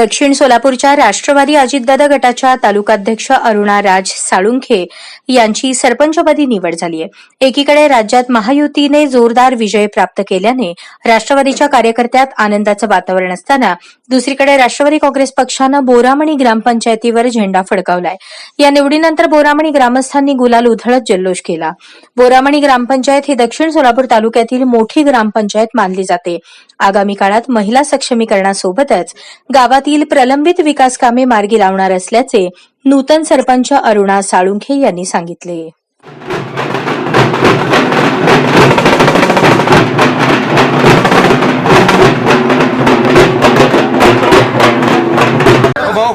दक्षिण सोलापूरच्या राष्ट्रवादी अजितदादा गटाच्या तालुकाध्यक्ष अरुणा राज साळुंखे यांची सरपंचपदी निवड झाली आहे. एकीकडे राज्यात महायुतीने जोरदार विजय प्राप्त केल्याने राष्ट्रवादीच्या कार्यकर्त्यात आनंदाचं वातावरण असताना दुसरीकडे राष्ट्रवादी काँग्रेस पक्षानं बोरामणी ग्रामपंचायतीवर झेंडा फडकावलाय. या निवडीनंतर बोरामणी ग्रामस्थांनी गुलाल उधळत जल्लोष केला. बोरामणी ग्रामपंचायत ही दक्षिण सोलापूर तालुक्यातील मोठी ग्रामपंचायत मानली जाते. आगामी काळात महिला सक्षमीकरणासोबतच गावातील प्रलंबित विकास कामे मार्गी लावणार असल्याचे नूतन सरपंच अरुणा साळुंखे यांनी सांगितले.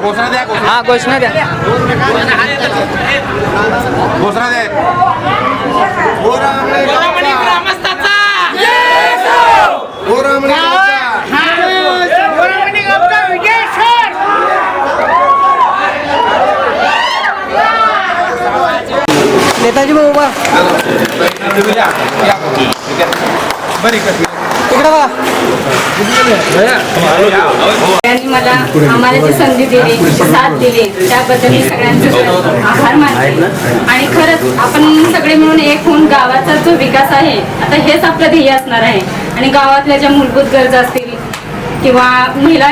घोषणा द्या घोषणा. हा घोषणा द्या. घोषणा द्या. नेताजी भाऊ बरी बघा. सगळ्यांनी मला आम्हाला जी संधी दिली साथ दिली त्याबद्दल मी सगळ्यांचे आभार मानते. आणि खरंच आपण सगळे मिळून एक होऊन गावाचा जो विकास आहे आता हेच आपलं ध्येय असणार आहे. आणि गावातल्या ज्या मूलभूत गरजा असतील किंवा महिला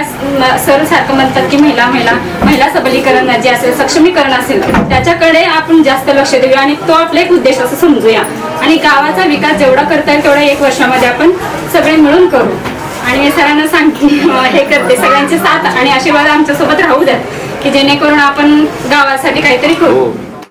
सर सारखं म्हणतात की महिला महिला महिला सबलीकरण जे असेल सक्षमीकरण असेल त्याच्याकडे आपण जास्त लक्ष देऊया आणि तो आपला एक उद्देश असं समजूया. आणि गावाचा विकास जेवढा करता येईल तेवढा एक वर्षामध्ये आपण सगळे मिळून करू. आणि सरांना सांगते हे करते सगळ्यांचे साथ आणि आशीर्वाद आमच्यासोबत राहू द्यात की जेणेकरून आपण गावासाठी काहीतरी करू. हो.